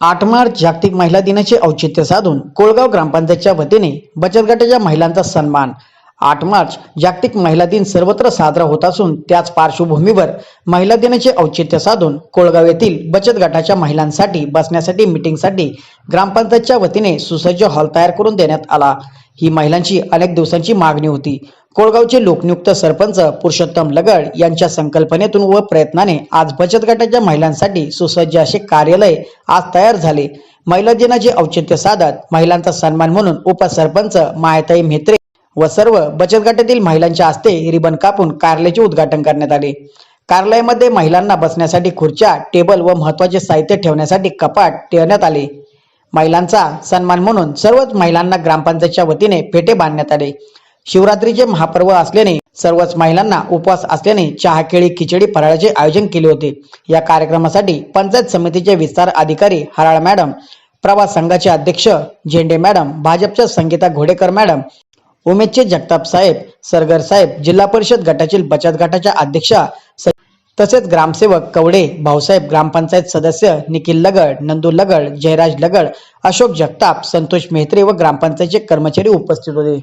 आठ मार्च जागतिक महिला दिनाचे औचित्य साधून कोळगाव ग्रामपंचायतच्या वतीने बचत गटाच्या महिलांचा सन्मान. आठ मार्च जागतिक महिला दिन सर्वत्र साजरा होत असून त्याच पार्श्वभूमीवर महिला दिनाचे औचित्य साधून कोळगाव येथील बचत गटाच्या महिलांसाठी बसण्यासाठी मिटिंगसाठी ग्रामपंचायतच्या वतीने सुसज्ज हॉल तयार करून देण्यात आला. ही महिलांची अनेक दिवसांची मागणी होती. कोळगावचे लोकनियुक्त सरपंच पुरुषोत्तम लगड यांच्या संकल्पनेतून व प्रयत्नाने आज बचत गटाच्या महिलांसाठी सुसज्ज असे कार्यालय आज तयार झाले. महिला दिनाचे औचित्य साधत महिलांचा सन्मान म्हणून उपसरपंच मायाताई म्हेत्रे व सर्व बचत गटातील महिलांच्या हस्ते रिबन कापून कार्यालयाचे उद्घाटन करण्यात आले. कार्यालयामध्ये महिलांना बसण्यासाठी खुर्च्या टेबल व महत्त्वाचे साहित्य ठेवण्यासाठी कपाट ठेवण्यात आले. महिलांचा सन्मान म्हणून सर्वच महिलांना ग्रामपंचायतच्या वतीने फेटे बांधण्यात आले. शिवरात्रीचे महापर्व असल्याने सर्वच महिलांना उपवास असल्याने चहा केळी खिचडी फराळाचे आयोजन केले होते. या कार्यक्रमासाठी पंचायत समितीचे विस्तार अधिकारी हराळ मॅडम प्रवास संघाचे अध्यक्ष झेंडे मॅडम भाजपच्या संगीता घोडेकर मॅडम उमेदचे जगताप साहेब सरगर साहेब जिल्हा परिषद गटातील बचत गटाच्या अध्यक्षा तसेच ग्रामसेवक कवडे भाऊसाहेब ग्रामपंचायत सदस्य निखिल लगड नंदू लगड जयराज लगड अशोक जगताप संतोष मेहत्रे व ग्रामपंचायतचे कर्मचारी उपस्थित होते.